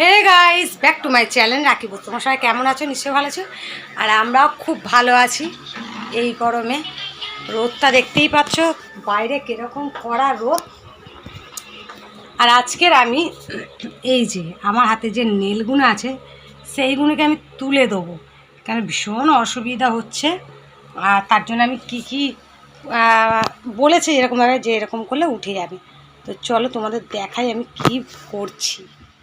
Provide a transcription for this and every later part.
Hey guys back to my channel রাখিব তোমার সবাই কেমন আছো? নিশ্চয়ই ভালো আছো? আর আমরাও খুব ভালো আছি এই গরমে। রোদটা দেখতেই পাচ্ছ, বাইরে কীরকম কড়া রোদ। আর আজকের আমি, এই যে আমার হাতে যে নেলগুলো আছে সেইগুলোকে আমি তুলে দেবো। কেন, ভীষণ অসুবিধা হচ্ছে। আর তার জন্য আমি কি কি বলেছে এরকমভাবে যে এরকম করলে উঠে যাবে। তো চলো তোমাদের দেখাই আমি কি করছি।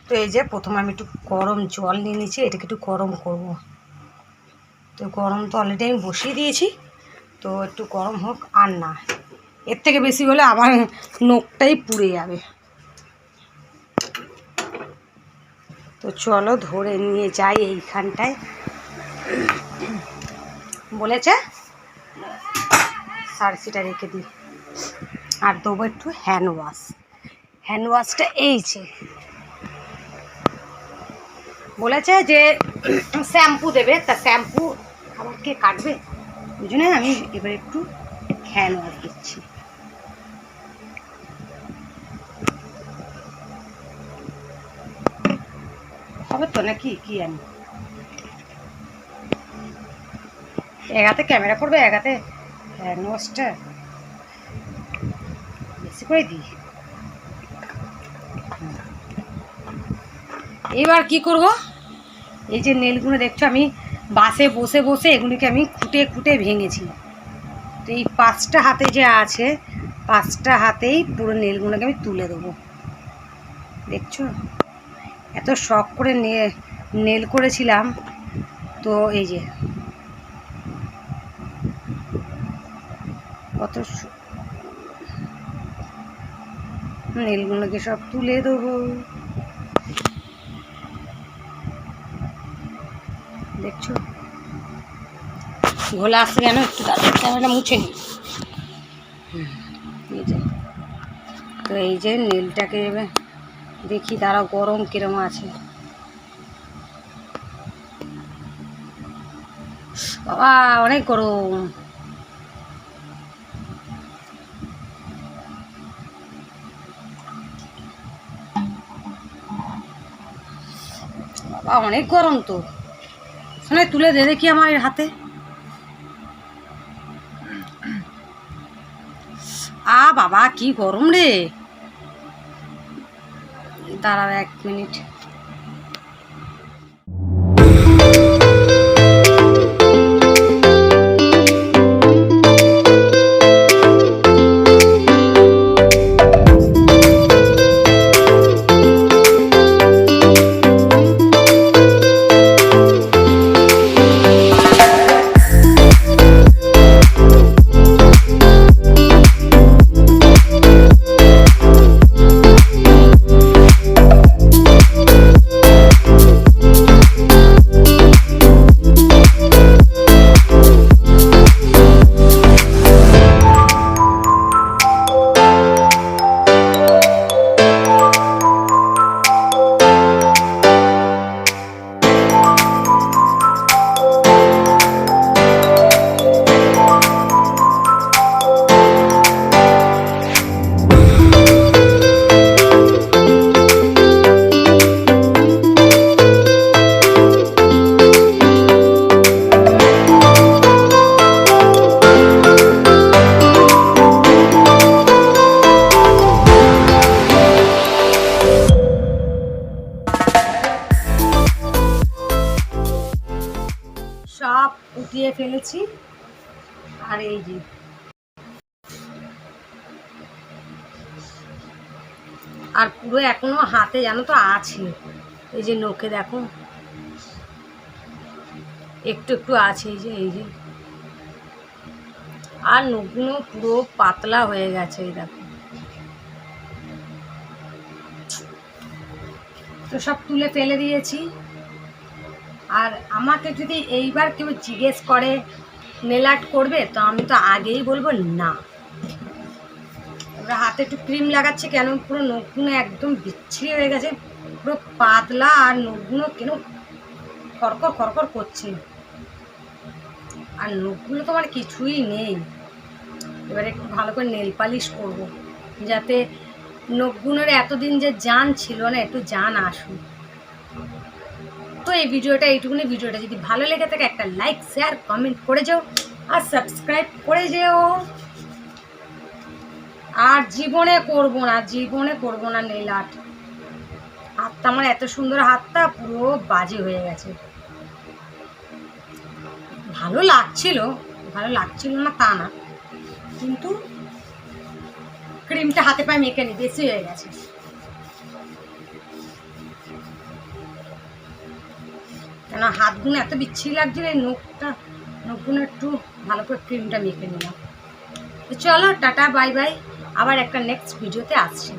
তো এই যে প্রথমে আমি একটু গরম জল নিয়ে নিয়েছি, এটাকে একটু গরম করব। তো গরম তো অলরেডি আমি বসিয়ে দিয়েছি, তো একটু গরম হোক আর না। এর থেকে বেশি হলে আমার নখটাই পুড়ে যাবে। তো চলো ধরে নিয়ে যাই এইখানটায়। বলেছে? সার্সিটা রেখে দিই। আর দেবো একটু হ্যান্ড ওয়াশ হ্যান্ড ওয়াশটা এই যে। বলেছে যে শ্যাম্পু দেবে, তা শ্যাম্পু আবার কে কাটবে? ওই জন্য আমি এবার একটু হ্যান্ড ওয়াশ দিচ্ছি হবে তো নাকি? কি আমি এগাতে ক্যামেরা করবে এগাতে হ্যান্ড ওয়াশটা বেশি করে দিই। এবার কি করব? এই যে নেলগুলো দেখছ, আমি বাসে বসে বসে এগুলিকে আমি খুঁটে খুঁটে ভেঙেছি। তো এই পাঁচটা হাতে যে আছে, পাঁচটা হাতেই পুরো নেলগুলোকে আমি তুলে দেবো। দেখছ? এত শখ করে নেল করেছিলাম। তো এই যে, কত নেলগুলোকে সব তুলে দেবো। দেখছ? ঘোলা আসছে কেন? একটু ক্যামেরা মুছে নি। তো এই যে নীলটাকে এবার দেখি তারা গরম কিরম আছে। বাবা, অনেক গরম। বাবা, অনেক গরম তো। শোনে তুলে দে দেখি আমার এর হাতে। আ বাবা, কি গরম রে। দাঁড়াও এক মিনিট। উঠিয়ে ফেলেছি। আর এই যে। আর পুরো এখনও হাতে জানো তো আছে। এই যে নোকে দেখো। একটু একটু আছে এই যে এই যে। আর নখগুলো পুরো পাতলা হয়ে গেছে, এই দেখো। তো সব তুলে ফেলে দিয়েছি। আর আমাকে যদি এইবার কেউ জিজ্ঞেস করে নেল আর্ট করবে, তো আমি তো আগেই বলব না। হাতে একটু ক্রিম লাগাচ্ছি কেন? পুরো নখগুলো একদম বিচ্ছিরি হয়ে গেছে। পুরো পাতলা আর নখগুলো কেন খরখর খরখর করছে। আর নখগুলো তো আমার কিছুই নেই। এবার একটু ভালো করে নেল পালিশ করব, যাতে নখগুলোর এতদিন যে জান ছিল না, একটু জান আসুক। তো এই ভিডিওটা, এইটুকুনি ভিডিওটা। যদি ভালো লেগে থাকে, একটা লাইক শেয়ার কমেন্ট করে যাও আর সাবস্ক্রাইব করে যেও। আর জীবনে করব না, জীবনে করব না নেল আর্ট হাতটা আমার এত সুন্দর, হাতটা পুরো বাজে হয়ে গেছে। ভালো লাগছিল ভালো লাগছিল না তা না। কিন্তু ক্রিমটা হাতে পায়ে মেখে নি, বেশি হয়ে গেছে। কেন হাতগুলো এত বিচ্ছিরি লাগছিল, এই নখটা নখগুলো একটু ভালো করে ক্রিমটা মেখে নিলাম। চলো, টাটা বাই বাই আবার একটা নেক্সট ভিডিওতে আসছি।